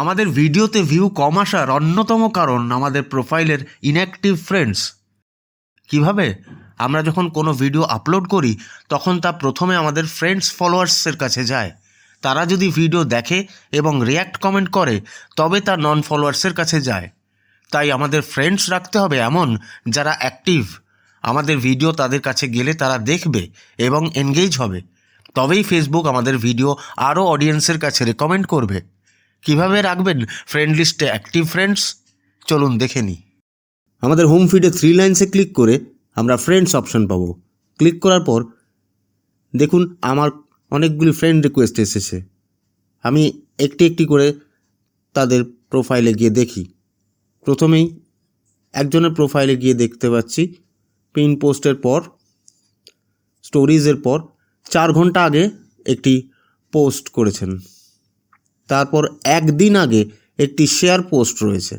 আমাদের ভিডিওতে ভিউ কম আসার অন্যতম কারণ আমাদের প্রোফাইলের ইনঅ্যাক্টিভ ফ্রেন্ডস কীভাবে? আমরা যখন কোনো ভিডিও আপলোড করি, তখন তা প্রথমে আমাদের ফ্রেন্ডস ফলোয়ার্সের কাছে যায়। তারা যদি ভিডিও দেখে এবং রিয়্যাক্ট কমেন্ট করে, তবে তা নন ফলোয়ার্সের কাছে যায়। তাই আমাদের ফ্রেন্ডস রাখতে হবে এমন যারা অ্যাক্টিভ আমাদের ভিডিও তাদের কাছে গেলে তারা দেখবে এবং এনগেজ হবে। তবেই ফেসবুক আমাদের ভিডিও আরও অডিয়েন্সের কাছে রেকমেন্ড করবে। কীভাবে রাখবেন? ফ্রেন্ড লিস্টে অ্যাক্টিভ ফ্রেন্ডস চলুন দেখে নিই। আমাদের হোম ফিডে থ্রি লাইন্সে ক্লিক করে আমরা ফ্রেন্ডস অপশন পাবো। ক্লিক করার পর দেখুন আমার অনেকগুলি ফ্রেন্ড রিকোয়েস্ট এসেছে। আমি একটি একটি করে তাদের প্রোফাইলে গিয়ে দেখি। প্রথমেই একজনের প্রোফাইলে গিয়ে দেখতে পাচ্ছি। পিন পোস্টের পর স্টোরিজের পর, চার ঘণ্টা আগে একটি পোস্ট করেছেন। তারপর একদিন আগে একটি শেয়ার পোস্ট রয়েছে।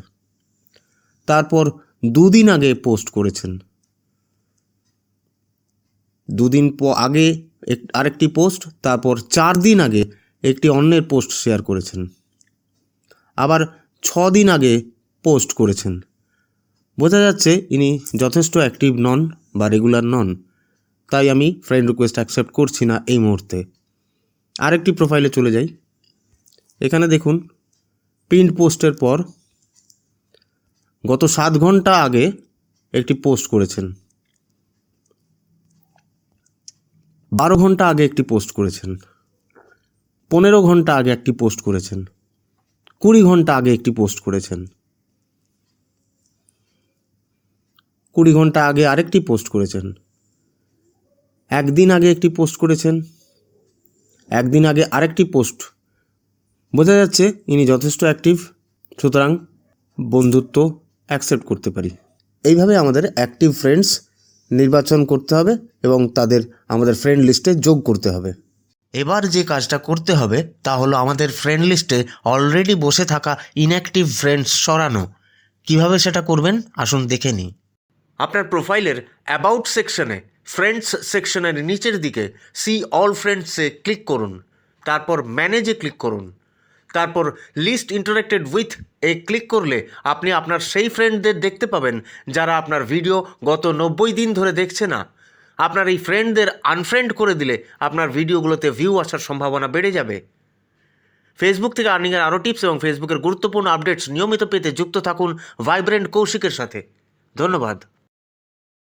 তারপর দুদিন আগে পোস্ট করেছেন। দুদিন আগে আরেকটি পোস্ট, তারপর চার দিন আগে একটি অন্যের পোস্ট শেয়ার করেছেন। আবার ছ দিন আগে পোস্ট করেছেন। বোঝা যাচ্ছে ইনি যথেষ্ট অ্যাক্টিভ নন বা রেগুলার নন। তাই আমি ফ্রেন্ড রিকোয়েস্ট অ্যাকসেপ্ট করছি না এই মুহূর্তে। আরেকটি প্রোফাইলে চলে যাই। এখানে দেখুন প্রিন্ট পোস্টের পর গত সাত ঘণ্টা আগে একটি পোস্ট করেছেন। বারো ঘণ্টা আগে একটি পোস্ট করেছেন। পনেরো ঘণ্টা আগে একটি পোস্ট করেছেন। কুড়ি ঘণ্টা আগে একটি পোস্ট করেছেন। কুড়ি ঘণ্টা আগে আরেকটি পোস্ট করেছেন। একদিন আগে একটি পোস্ট করেছেন। একদিন আগে আরেকটি পোস্ট বোঝা যাচ্ছে ইনি যথেষ্ট অ্যাক্টিভ সুতরাং বন্ধুত্ব অ্যাকসেপ্ট করতে পারি। এইভাবে আমাদের অ্যাক্টিভ ফ্রেন্ডস নির্বাচন করতে হবে এবং তাদের আমাদের ফ্রেন্ড লিস্টে যোগ করতে হবে। এবার যে কাজটা করতে হবে তা হলো আমাদের ফ্রেন্ড লিস্টে অলরেডি বসে থাকা ইনঅ্যাক্টিভ ফ্রেন্ডস সরানো। কীভাবে সেটা করবেন? আসুন দেখে নিই। আপনার প্রোফাইলের অ্যাবাউট সেকশনে ফ্রেন্ডস সেকশনের নিচের দিকে সি অল ফ্রেন্ডসে ক্লিক করুন। তারপর ম্যানেজে ক্লিক করুন। তারপর লিস্ট ইন্টারেক্টেড উইথ এ ক্লিক করলে আপনি আপনার সেই ফ্রেন্ডদের দেখতে পাবেন যারা আপনার ভিডিও গত নব্বই দিন ধরে দেখছে না। আপনার এই ফ্রেন্ডদের আনফ্রেন্ড করে দিলে আপনার ভিডিওগুলোতে ভিউ আসার সম্ভাবনা বেড়ে যাবে। ফেসবুক থেকে আর্নিংয়ের আরও টিপস এবং ফেসবুকের গুরুত্বপূর্ণ আপডেটস নিয়মিত পেতে যুক্ত থাকুন ভাইব্রেন্ট কৌশিকের সাথে। ধন্যবাদ।